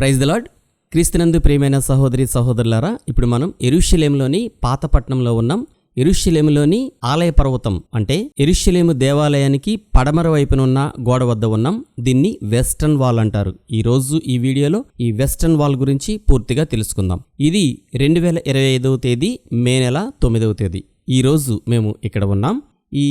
Praise the lord క్రీస్తునందు ప్రియమైన సహోదరి సహోదరులారా ఇప్పుడు మనం ఎరుషలేంలోని పాతపట్నంలో ఉన్నాం. ఎరుషలేములోని ఆలయ పర్వతం అంటే ఎరుషలేము దేవాలయానికి పడమర వైపున ఉన్న గోడ వద్ద ఉన్నాం. దీన్ని వెస్టర్న్ వాల్ అంటారు. ఈ రోజు ఈ వీడియోలో ఈ వెస్టర్న్ వాల్ గురించి పూర్తిగా తెలుసుకుందాం. ఇది రెండు వేల ఇరవై ఐదవ తేదీ మే నెల తొమ్మిదవ తేదీ. ఈ రోజు మేము ఇక్కడ ఉన్నాం. ఈ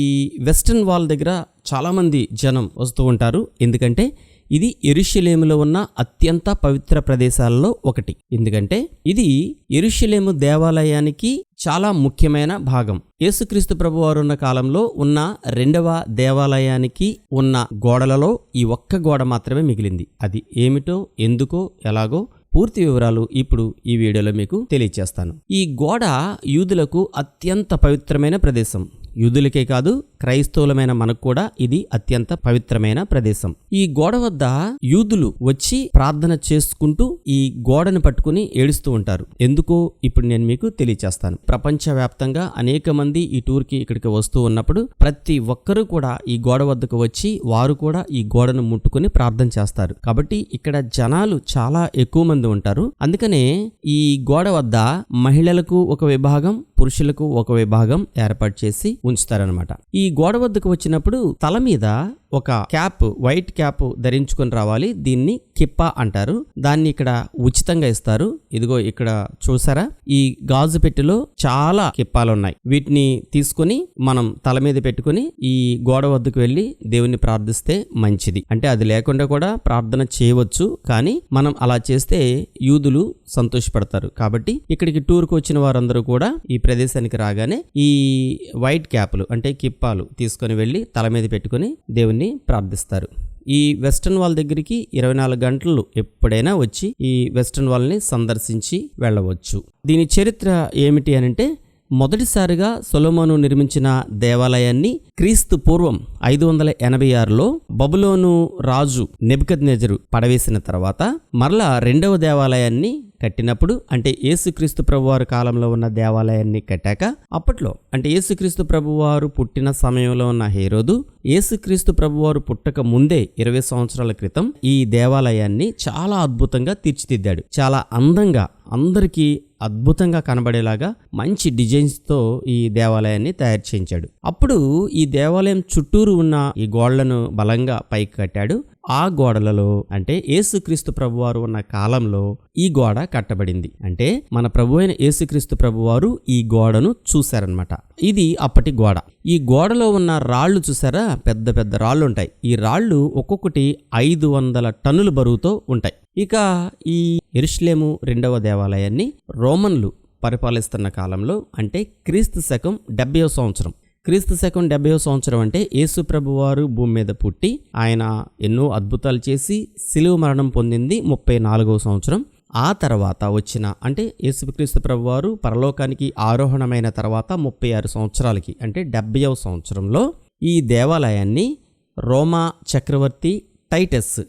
వెస్టర్న్ వాల్ దగ్గర చాలామంది జనం వస్తూ ఉంటారు. ఎందుకంటే ఇది ఎరుషలేములో ఉన్న అత్యంత పవిత్ర ప్రదేశాలలో ఒకటి. ఎందుకంటే ఇది ఎరుషలేము దేవాలయానికి చాలా ముఖ్యమైన భాగం. యేసుక్రీస్తు ప్రభువారు ఉన్న కాలంలో ఉన్న రెండవ దేవాలయానికి ఉన్న గోడలలో ఈ ఒక్క గోడ మాత్రమే మిగిలింది. అది ఏమిటో ఎందుకో ఎలాగో పూర్తి వివరాలు ఇప్పుడు ఈ వీడియోలో మీకు తెలియచేస్తాను. ఈ గోడ యూదులకు అత్యంత పవిత్రమైన ప్రదేశం. యూదులకే కాదు క్రైస్తవులమైన మనకు కూడా ఇది అత్యంత పవిత్రమైన ప్రదేశం. ఈ గోడ వద్ద యూదులు వచ్చి ప్రార్థన చేసుకుంటూ ఈ గోడను పట్టుకుని ఏడుస్తూ ఉంటారు. ఎందుకో? ఇప్పుడు నేను మీకు తెలియచేస్తాను. ప్రపంచవ్యాప్తంగా అనేక మంది ఈ టూర్కి ఇక్కడికి వస్తూ ఉన్నప్పుడు ప్రతి ఒక్కరూ కూడా ఈ గోడ వద్దకు వచ్చి వారు కూడా ఈ గోడను ముట్టుకుని ప్రార్థన చేస్తారు. కాబట్టి ఇక్కడ జనాలు చాలా ఎక్కువ మంది ఉంటారు. అందుకనే ఈ గోడ వద్ద మహిళలకు ఒక విభాగం పురుషులకు ఒక విభాగం ఏర్పాటు చేసి ఉంచుతారనమాట ఈ గోడ వద్దకు వచ్చినప్పుడు తల మీద ఒక క్యాప్ వైట్ క్యాప్ ధరించుకొని రావాలి. దీన్ని కిప్పా అంటారు. దాన్ని ఇక్కడ ఉచితంగా ఇస్తారు. ఇదిగో ఇక్కడ చూసారా? ఈ గాజు పెట్టెలో చాలా కిప్పాలు ఉన్నాయి. వీటిని తీసుకొని మనం తల మీద పెట్టుకుని ఈ గోడ వద్దకు వెళ్ళి దేవుణ్ణి ప్రార్థిస్తే మంచిది. అంటే అది లేకుండా కూడా ప్రార్థన చేయవచ్చు. కానీ మనం అలా చేస్తే యూదులు సంతోషపడతారు. కాబట్టి ఇక్కడికి టూర్కి వచ్చిన వారందరూ కూడా ఈ ప్రదేశానికి రాగానే ఈ వైట్ క్యాప్లు అంటే కిప్పాలు తీసుకొని వెళ్ళి తల మీద పెట్టుకొని దేవుణ్ణి ప్రార్థిస్తారు. ఈ వెస్టర్న్ వాల్ దగ్గరికి ఇరవై నాలుగు గంటలు ఎప్పుడైనా వచ్చి ఈ వెస్టర్న్ వాల్ని సందర్శించి వెళ్ళవచ్చు. దీని చరిత్ర ఏమిటి అనంటే మొదటిసారిగా సొలోమోను నిర్మించిన దేవాలయాన్ని క్రీస్తు పూర్వం ఐదు వందల ఎనభై ఆరులో బబులోను రాజు నెబద్ నెజరు పడవేసిన తర్వాత మరలా రెండవ దేవాలయాన్ని కట్టినప్పుడు అంటే యేసుక్రీస్తు ప్రభువారు కాలంలో ఉన్న దేవాలయాన్ని కట్టాక అప్పట్లో అంటే యేసుక్రీస్తు ప్రభువారు పుట్టిన సమయంలో ఉన్న హేరోదు యేసుక్రీస్తు ప్రభువారు పుట్టక ముందే ఇరవై సంవత్సరాల క్రితం ఈ దేవాలయాన్ని చాలా అద్భుతంగా తీర్చిదిద్దాడు. చాలా అందంగా అందరికీ అద్భుతంగా కనబడేలాగా మంచి డిజైన్స్తో ఈ దేవాలయాన్ని తయారు చేయించాడు. అప్పుడు ఈ దేవాలయం చుట్టూరు ఉన్న ఈ గోళ్ళను బలంగా పైకి కట్టాడు. ఆ గోడలలో అంటే యేసుక్రీస్తు ప్రభువారు ఉన్న కాలంలో ఈ గోడ కట్టబడింది. అంటే మన ప్రభు అయిన యేసుక్రీస్తు ప్రభువారు ఈ గోడను చూశారనమాట ఇది అప్పటి గోడ. ఈ గోడలో ఉన్న రాళ్ళు చూసారా పెద్ద పెద్ద రాళ్ళు ఉంటాయి ఈ రాళ్ళు ఒక్కొక్కటి ఐదు వందల టన్నుల బరువుతో ఉంటాయి. ఇక ఈ ఎరుష్లేము రెండవ దేవాలయాన్ని రోమన్లు పరిపాలిస్తున్న కాలంలో అంటే క్రీస్తు శకం డెబ్బై సంవత్సరం. క్రీస్తు శకం డెబ్బై సంవత్సరం అంటే యేసు ప్రభువారు భూమి మీద పుట్టి ఆయన ఎన్నో అద్భుతాలు చేసి సిలువ మరణం పొందింది ముప్పై నాలుగవ సంవత్సరం. ఆ తర్వాత వచ్చిన అంటే యేసుక్రీస్తు ప్రభువారు పరలోకానికి ఆరోహణమైన తర్వాత ముప్పై ఆరు సంవత్సరాలకి అంటే డెబ్బైవ సంవత్సరంలో ఈ దేవాలయాన్ని రోమా చక్రవర్తి టైటస్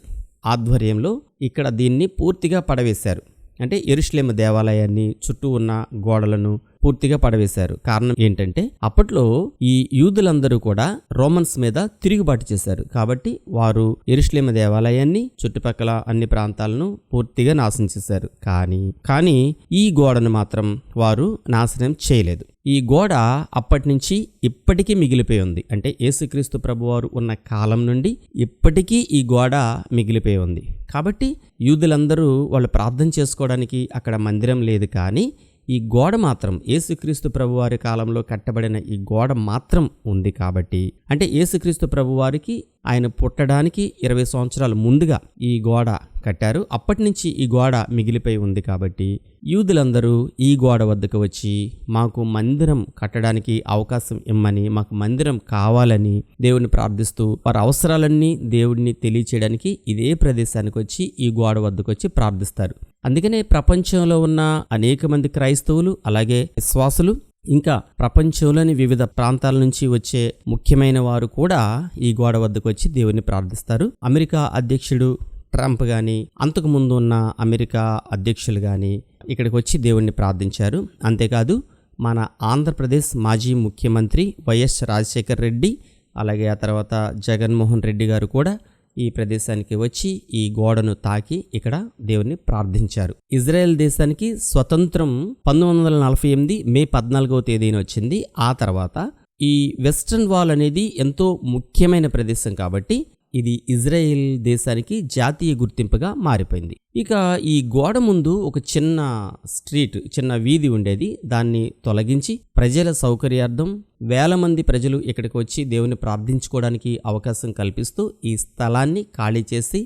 ఆధ్వర్యంలో ఇక్కడ దీన్ని పూర్తిగా పడవేశారు. అంటే ఎరుష్లేమ దేవాలయాన్ని చుట్టూ ఉన్న గోడలను పూర్తిగా పడవేశారు. కారణం ఏంటంటే అప్పట్లో ఈ యూదులందరూ కూడా రోమన్స్ మీద తిరుగుబాటు చేశారు. కాబట్టి వారు ఎరుష్లేమ దేవాలయాన్ని చుట్టుపక్కల అన్ని ప్రాంతాలను పూర్తిగా నాశనం చేశారు. కానీ కానీ ఈ గోడను మాత్రం వారు నాశనం చేయలేదు. ఈ గోడ అప్పటి నుంచి ఇప్పటికీ మిగిలిపోయి ఉంది. అంటే యేసుక్రీస్తు ప్రభువారు ఉన్న కాలం నుండి ఇప్పటికీ ఈ గోడ మిగిలిపోయి ఉంది. కాబట్టి యూదులందరూ వాళ్ళు ప్రార్థన చేసుకోవడానికి అక్కడ మందిరం లేదు కానీ ఈ గోడ మాత్రం ఏసుక్రీస్తు ప్రభువారి కాలంలో కట్టబడిన ఈ గోడ మాత్రం ఉంది కాబట్టి అంటే ఏసుక్రీస్తు ప్రభువారికి ఆయన పుట్టడానికి ఇరవై సంవత్సరాల ముందుగా ఈ గోడ కట్టారు. అప్పటి నుంచి ఈ గోడ మిగిలిపోయి ఉంది కాబట్టి యూదులందరూ ఈ గోడ వద్దకు వచ్చి మాకు మందిరం కట్టడానికి అవకాశం ఇమ్మని మాకు మందిరం కావాలని దేవుని ప్రార్థిస్తూ వారి అవసరాలన్నీ దేవుడిని తెలియచేయడానికి ఇదే ప్రదేశానికి వచ్చి ఈ గోడ వద్దకు వచ్చి ప్రార్థిస్తారు. అందుకనే ప్రపంచంలో ఉన్న అనేక మంది క్రైస్తవులు అలాగే విశ్వాసులు ఇంకా ప్రపంచంలోని వివిధ ప్రాంతాల నుంచి వచ్చే ముఖ్యమైన వారు కూడా ఈ గోడ వద్దకు వచ్చి దేవుని ప్రార్థిస్తారు. అమెరికా అధ్యక్షుడు ట్రంప్ కానీ అంతకుముందు ఉన్న అమెరికా అధ్యక్షులు కానీ ఇక్కడికి వచ్చి దేవుణ్ణి ప్రార్థించారు. అంతేకాదు మన ఆంధ్రప్రదేశ్ మాజీ ముఖ్యమంత్రి వైఎస్ రాజశేఖర్ రెడ్డి అలాగే ఆ తర్వాత జగన్మోహన్ రెడ్డి గారు కూడా ఈ ప్రదేశానికి వచ్చి ఈ గోడను తాకి ఇక్కడ దేవుని ప్రార్థించారు. ఇజ్రాయెల్ దేశానికి స్వతంత్రం పంతొమ్మిది వందల నలభై ఎనిమిది మే పద్నాలుగవ తేదీన వచ్చింది. ఆ తర్వాత ఈ వెస్ట్రన్ వాల్ అనేది ఎంతో ముఖ్యమైన ప్రదేశం కాబట్టి ఇది ఇజ్రాయెల్ దేశానికి జాతీయ గుర్తింపుగా మారిపోయింది. ఇక ఈ గోడ ముందు ఒక చిన్న స్ట్రీట్ చిన్న వీధి ఉండేది. దాన్ని తొలగించి ప్రజల సౌకర్యార్థం వేల మంది ప్రజలు ఇక్కడికి వచ్చి దేవుని ప్రార్థించుకోవడానికి అవకాశం కల్పిస్తూ ఈ స్థలాన్ని ఖాళీ చేసి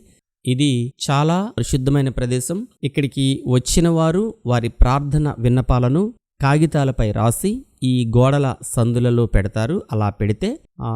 ఇది చాలా పరిశుద్ధమైన ప్రదేశం. ఇక్కడికి వచ్చిన వారు వారి ప్రార్థన విన్నపాలను కాగితాలపై రాసి ఈ గోడల సందులలో పెడతారు. అలా పెడితే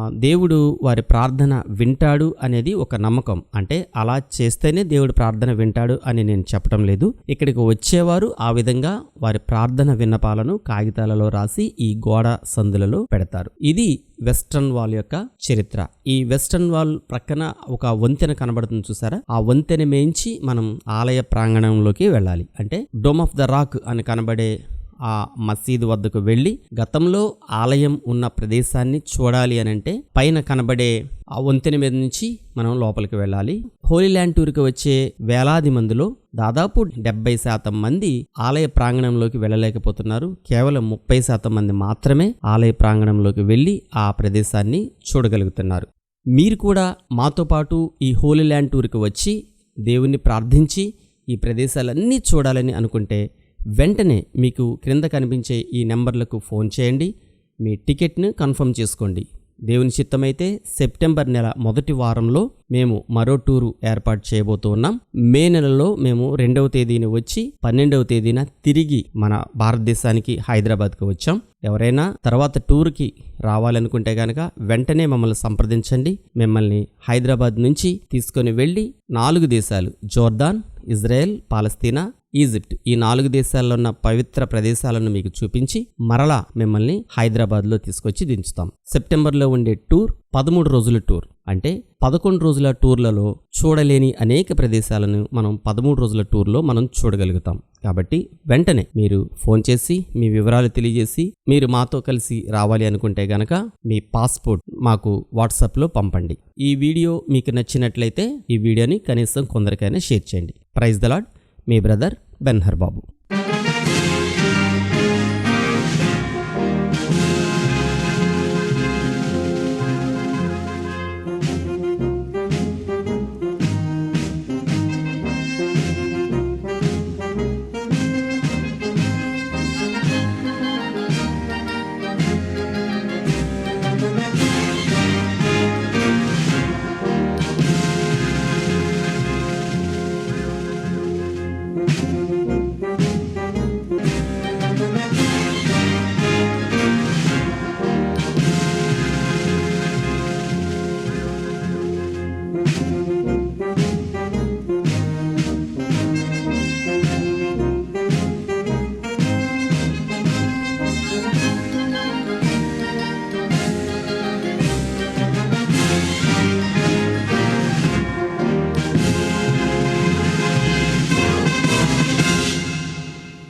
దేవుడు వారి ప్రార్థన వింటాడు అనేది ఒక నమ్మకం. అంటే అలా చేస్తేనే దేవుడు ప్రార్థన వింటాడు అని నేను చెప్పడం లేదు. ఇక్కడికి వచ్చేవారు ఆ విధంగా వారి ప్రార్థన విన్నపాలను కాగితాలలో రాసి ఈ గోడ సందులలో పెడతారు. ఇది వెస్ట్రన్ వాల్ యొక్క చరిత్ర. ఈ వెస్ట్రన్ వాల్ ప్రక్కన ఒక వంతెన కనబడుతుంది చూసారా? ఆ వంతెన మేంచి మనం ఆలయ ప్రాంగణంలోకి వెళ్ళాలి. అంటే డోమ్ ఆఫ్ ద రాక్ అని కనబడే ఆ మసీదు వద్దకు వెళ్ళి గతంలో ఆలయం ఉన్న ప్రదేశాన్ని చూడాలి అని అంటే పైన కనబడే ఆ వంతెన మీద నుంచి మనం లోపలికి వెళ్ళాలి. హోలీ ల్యాండ్ టూర్కి వచ్చే వేలాది మందిలో దాదాపు డెబ్బై శాతం మంది ఆలయ ప్రాంగణంలోకి వెళ్ళలేకపోతున్నారు. కేవలం ముప్పై శాతం మంది మాత్రమే ఆలయ ప్రాంగణంలోకి వెళ్ళి ఆ ప్రదేశాన్ని చూడగలుగుతున్నారు. మీరు కూడా మాతో పాటు ఈ హోలీ ల్యాండ్ టూర్కి వచ్చి దేవుణ్ణి ప్రార్థించి ఈ ప్రదేశాలన్నీ చూడాలని అనుకుంటే వెంటనే మీకు క్రింద కనిపించే ఈ నెంబర్లకు ఫోన్ చేయండి. మీ టికెట్ను కన్ఫర్మ్ చేసుకోండి. దేవుని చిత్తమైతే సెప్టెంబర్ నెల మొదటి వారంలో మేము మరో టూరు ఏర్పాటు చేయబోతూ ఉన్నాం మే నెలలో మేము రెండవ తేదీన వచ్చి పన్నెండవ తేదీన తిరిగి మన భారతదేశానికి హైదరాబాద్కి వచ్చాం. ఎవరైనా తర్వాత టూర్కి రావాలనుకుంటే గనక వెంటనే మమ్మల్ని సంప్రదించండి. మిమ్మల్ని హైదరాబాద్ నుంచి తీసుకొని వెళ్ళి నాలుగు దేశాలు జోర్దాన్ ఇజ్రాయెల్ పాలస్తీనా ఈజిప్ట్ ఈ నాలుగు దేశాల్లో ఉన్న పవిత్ర ప్రదేశాలను మీకు చూపించి మరలా మిమ్మల్ని హైదరాబాద్లో తీసుకొచ్చి దించుతాం. సెప్టెంబర్లో ఉండే టూర్ పదమూడు రోజుల టూర్. అంటే పదకొండు రోజుల టూర్లలో చూడలేని అనేక ప్రదేశాలను మనం పదమూడు రోజుల టూర్లో మనం చూడగలుగుతాం. కాబట్టి వెంటనే మీరు ఫోన్ చేసి మీ వివరాలు తెలియజేసి మీరు మాతో కలిసి రావాలి అనుకుంటే గనక మీ పాస్పోర్ట్ మాకు వాట్సాప్లో పంపండి. ఈ వీడియో మీకు నచ్చినట్లయితే ఈ వీడియోని కనీసం కొందరికైనా షేర్ చేయండి. ప్రైజ్ దలాడ్ మీ బ్రదర్ బెన్హర్ బాబు